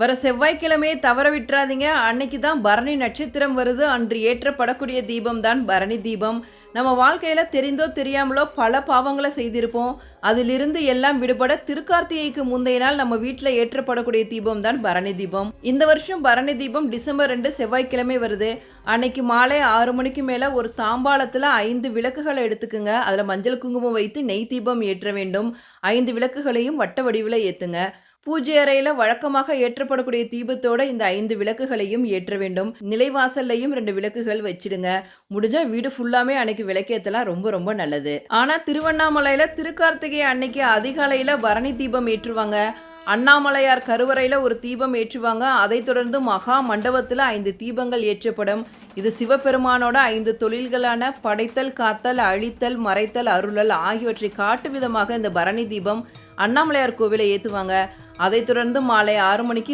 வர செவ்வாய்க்கிழமையை தவற விட்டுறாதீங்க. அன்னைக்கு தான் பரணி நட்சத்திரம் வருது. அன்று ஏற்றப்படக்கூடிய தீபம் தான் பரணி தீபம். நம்ம வாழ்க்கையில் தெரிந்தோ தெரியாமலோ பல பாவங்களை செய்திருப்போம். அதிலிருந்து எல்லாம் விடுபட திருக்கார்த்திகைக்கு முந்தைய நாள் நம்ம வீட்டில் ஏற்றப்படக்கூடிய தீபம் தான் பரணி தீபம். இந்த வருஷம் பரணி தீபம் டிசம்பர் ரெண்டு செவ்வாய்க்கிழமை வருது. அன்னைக்கு மாலை ஆறு மணிக்கு மேலே ஒரு தாம்பாளத்தில் ஐந்து விளக்குகளை எடுத்துக்குங்க. அதில் மஞ்சள் குங்குமம் வைத்து நெய் தீபம் ஏற்ற வேண்டும். ஐந்து விளக்குகளையும் வட்ட வடிவில் ஏற்றுங்க பூஜை அறையில வழக்கமாக ஏற்றப்படக்கூடிய தீபத்தோட இந்த ஐந்து விளக்குகளையும் ஏற்ற வேண்டும். நிலைவாசல்லையும் ரெண்டு விளக்குகள் வச்சிடுங்க முடிஞ்சா வீடு ஃபுல்லாமே அன்னைக்கு விளக்கேத்தலாம். ரொம்ப ரொம்ப நல்லது. ஆனா திருவண்ணாமலையில திருக்கார்த்திகை அன்னைக்கு அதிகாலையில பரணி தீபம் ஏற்றுவாங்க. அண்ணாமலையார் கருவறையில ஒரு தீபம் ஏற்றுவாங்க. அதைத் தொடர்ந்து மகா மண்டபத்துல ஐந்து தீபங்கள் ஏற்றப்படும். இது சிவபெருமானோட ஐந்து தொழில்களான படைத்தல் காத்தல் அழித்தல் மறைத்தல் அருளல் ஆகியவற்றை காட்டு விதமாக இந்த பரணி தீபம் அண்ணாமலையார் கோவிலை ஏற்றுவாங்க அதைத் தொடர்ந்து மாலை ஆறு மணிக்கு